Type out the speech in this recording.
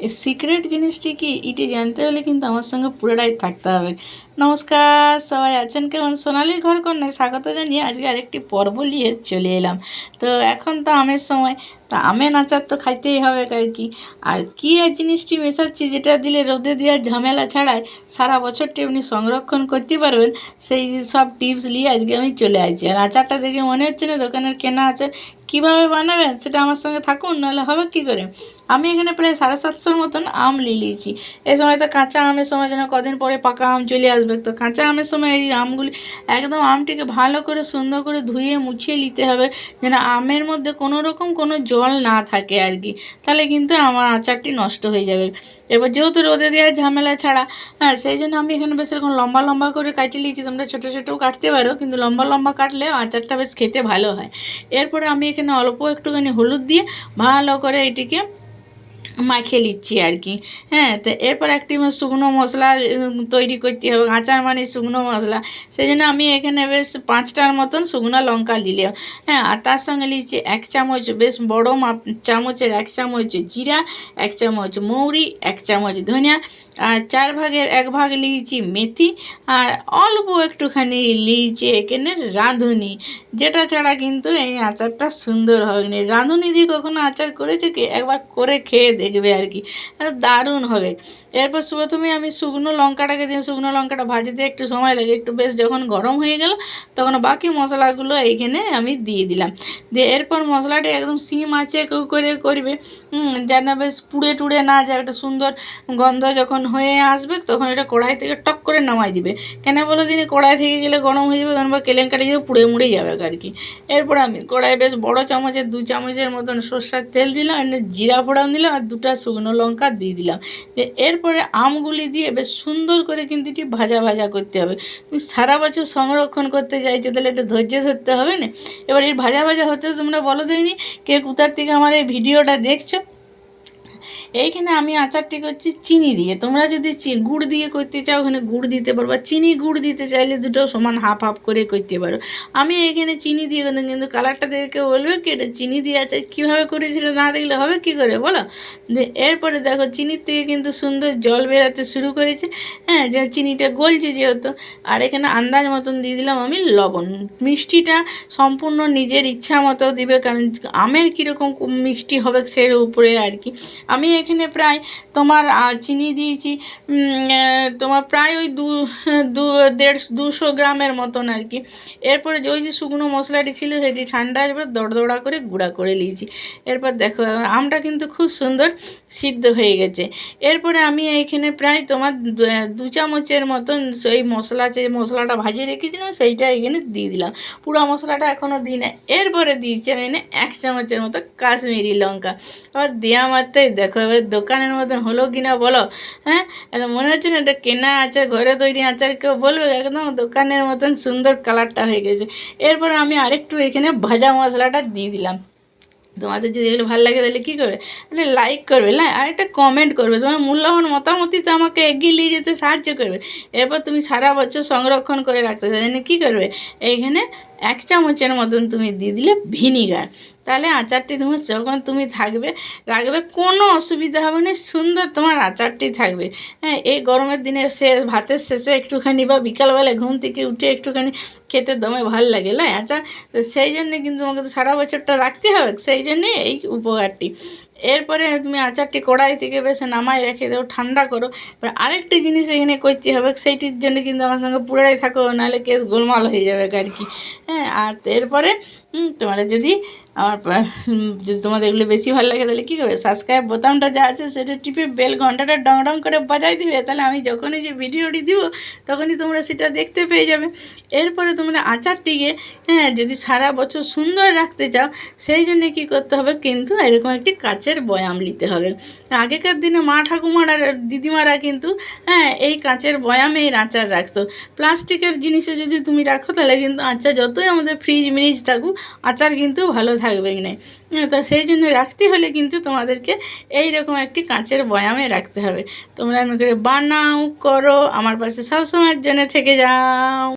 এই সিক্রেট জিনিসটি কি এটি জানতে হলে কিন্তু আমার সঙ্গে পুরোটাই থাকতে হবে। নমস্কার, সবাই আছেন কেমন? সোনালির ঘর কন্যায় স্বাগত জানিয়ে আজকে আরেকটি পর্ব নিয়ে চলে এলাম। তো এখন তো আমের সময়, তা আমের আচার তো খাইতেই হবে আর কি? আর কী জিনিসটি মেশাচ্ছি যেটা দিলে রোদে দেওয়ার ঝামেলা ছাড়াই সারা বছরটি আপনি সংরক্ষণ করতে পারবেন, সেই সব টিপস নিয়ে আজকে আমি চলে আসছি। আর আচারটা দেখে মনে হচ্ছে না দোকানের কেনা আচার কীভাবে বানাবেন সেটা আমার সঙ্গে থাকুন, নাহলে হবে কী করে? আমি এখানে প্রায় সাড়ে সাতশোর মতন আম নিয়ে নিয়েছি। এই সময় তো কাঁচা আমের সময় যেন কদিন পরে পাকা আম চলে আসবে। তো কাঁচা আমের সময় এই আমগুলি একদম আমটিকে ভালো করে সুন্দর করে ধুয়ে মুছিয়ে নিতে হবে, যেন আমের মধ্যে কোনো রকম কোনো জল না থাকে আর কি। তাহলে কিন্তু আমার আচারটি নষ্ট হয়ে যাবে। এবার যেহেতু রোদে দেওয়ার ঝামেলা ছাড়া হ্যাঁ সেই জন্য আমি এখানে বেশ এরকম লম্বা লম্বা করে কাটিয়ে নিয়েছি। তোমরা ছোটো ছোটোও কাটতে পারো, কিন্তু লম্বা লম্বা কাটলে আচারটা বেশ খেতে ভালো হয়। এরপরে আমি এখানে অল্প একটুখানি হলুদ দিয়ে ভালো করে এটিকে মাখিয়ে নিচ্ছি আর কি। হ্যাঁ তো এরপর একটি শুকনো মশলা তৈরি করতে হবে, আচার মানে শুকনো মশলা। সেই জন্য আমি এখানে বেশ পাঁচটার মতন শুকনো লঙ্কা নিলাম হ্যাঁ আর তার সঙ্গে নিয়েছি এক চামচ বেশ বড় মাপ চামচের এক চামচ জিরা, এক চামচ মৌরি, এক চামচ ধনিয়া, আর চার ভাগের এক ভাগ নিয়েছি মেথি, আর অল্প একটুখানি নিয়েছি এখানে রাঁধুনি। যেটা ছাড়া কিন্তু এই আচারটা সুন্দর হবে না রাঁধুনি দিয়ে কখনো আচার করেছে কি? একবার করে খেয়ে দেখবে আর কি। দারুণ হবে। এরপর প্রথমে আমি শুকনো লঙ্কাটাকে দিয়ে, শুকনো লঙ্কাটা ভাজতে একটু সময় লাগে। একটু বেশ যখন গরম হয়ে গেল, তখন বাকি মশলাগুলো এইখানে আমি দিয়ে দিলাম। দিয়ে এরপর মশলাটা একদম সিম আছে করে করবে। যেন বেশ পুড়ে টুড়ে না যায়, একটা সুন্দর গন্ধ যখন হয়ে আসবে, তখন এটা কড়াই থেকে টক করে নামাই দিবে। কেন বলো দিনে কড়াই থেকে গেলে গরম হয়ে যাবে, তখন বা কেলেঙ্কারি যাবে পুড়ে মুড়ে যাবে আর কি। এরপর আমি কড়াই বেশ বড় চামচের দু চামচের মতন সর্ষার তেল দিলাম জিরা ফোড়ন দিলাম, আর দুটা শুকনো লঙ্কা দিয়ে দিলাম। দিয়ে এরপরে আমগুলি দিয়ে বেশ সুন্দর করে কিন্তু এটি ভাজা ভাজা করতে হবে। তুমি সারা বছর সংরক্ষণ করতে চাইছো, তাহলে একটু ধৈর্য ধরতে হবে না? এবার এই ভাজা ভাজা হতে তোমরা বলো দেখিনি কে কোথার থেকে আমার এই ভিডিওটা দেখছ এইখানে আমি আচারটি করছি চিনি দিয়ে। তোমরা যদি গুড় দিয়ে করতে চাও, ওখানে গুড় দিতে পারো বা চিনি গুড় দিতে চাইলে দুটো সমান হাফ হাফ করে করতে পারো। আমি এখানে চিনি দিয়ে করতাম কিন্তু কালারটা দেখে বলবে কি এটা চিনি দিয়ে আছে কীভাবে করেছিল না দেখলে হবে কি করে, বলো? এরপরে দেখো, চিনির থেকে কিন্তু সুন্দর জল বেরাতে শুরু করেছে। হ্যাঁ যে চিনিটা গলছে যেহেতু। আর এখানে আন্দাজ মতন দিয়ে দিলাম আমি লবণ। মিষ্টিটা সম্পূর্ণ নিজের ইচ্ছা মতো দিবে, কারণ আমের কীরকম মিষ্টি হবে সের উপরে আর কি। আমি এখানে প্রায় তোমার চিনি দিয়েছি তোমার প্রায় ওই দু দু দেড় দুশো গ্রামের মতন আর কি। এরপরে ওই যে শুকনো মশলাটি ছিল সেটি ঠান্ডা এবার দড়দড়া করে গুঁড়া করে নিয়েছি। এরপর দেখো, আমটা কিন্তু খুব সুন্দর সিদ্ধ হয়ে গেছে। এরপরে আমি এইখানে প্রায় তোমার দু- চামচের মতন সেই মশলা, যে মশলাটা ভাজিয়ে রেখেছিলাম সেইটা এখানে দিয়ে দিলাম। পুরো মশলাটা এখনও দিই না এরপরে দিয়েছি আমি এক চামচের মতো কাশ্মীরি লঙ্কা। আবার দেওয়া মাত্রই দেখো এবার দোকানের মতন হলো কিনা বলো হ্যাঁ? মনে হচ্ছে না এটা কেনা আচার, ঘরে তৈরি আচার কেউ বলবে? একদম দোকানের মতন সুন্দর কালারটা হয়ে গেছে। এরপর আমি আরেকটু এখানে ভাজা মশলাটা দিয়ে দিলাম। তোমাদের যদি এগুলো ভালো লাগে তাহলে কী করবে? তাহলে লাইক করবে না আর একটা কমেন্ট করবে। তোমার মূল্যবান মতামতই তো আমাকে এগিয়ে নিয়ে যেতে সাহায্য করবে। এরপর তুমি সারা বছর সংরক্ষণ করে রাখতে চাই কী করবে? এইখানে এক চামচের মতন তুমি দিয়ে দিলে ভিনিগার। তাহলে আচারটি তোমার যখন তুমি থাকবে রাখবে কোনো অসুবিধা হবে না, সুন্দর তোমার আচারটি থাকবে। হ্যাঁ এই গরমের দিনে সে ভাতের শেষে একটুখানি বা বিকালবেলায় ঘুম থেকে উঠে একটুখানি খেতে দমে ভালো লাগে না আচার। তো সেই জন্যে কিন্তু তোমাকে তো সারা বছরটা রাখতে হবে, সেই জন্যে এই উপকারটি। এরপরে তুমি আচারটি কড়াই থেকে বেশ নামায় রেখে দাও, ঠান্ডা করো। এবার আরেকটি জিনিস এখানে করতে হবে, সেইটির জন্য কিন্তু আমার সঙ্গে পুরোটাই থাকো, নাহলে কেস গোলমাল হয়ে যাবে আর কি। হ্যাঁ আর এরপরে হুম, তোমাদের যদি আমার যদি তোমাদের এগুলো বেশি ভালো লাগে তাহলে কী করবে? সাবস্ক্রাইব বোতামটা যা আছে সেটা টিপে বেল ঘন্টাটা ডং ডং করে বাজাই দিবে। তাহলে আমি যখনই যে ভিডিওটি দিব তখনই তোমরা সেটা দেখতে পেয়ে যাবে। এরপরে তোমরা আচারটিকে হ্যাঁ যদি সারা বছর সুন্দর রাখতে চাও সেই জন্য কী করতে হবে? কিন্তু এরকম একটি কাচের বয়াম নিতে হবে। আগেকার দিনে মা ঠাকুমারা দিদিমারা কিন্তু হ্যাঁ এই কাচের বয়ামের আচার রাখতো। প্লাস্টিকের জিনিসে যদি তুমি রাখো তাহলে কিন্তু আচার যতই আমাদের ফ্রিজ মিরিজ থাকুক আচার কিন্তু ভালো থাকবে না। তো তা সেই জন্য রাখতে হলে কিন্তু তোমাদেরকে এই রকম একটি কাঁচের বয়ামে রাখতে হবে। তোমরা আমি করে বানাও, করো, আমার পাশে সবসময়ের জন্য থেকে যাও।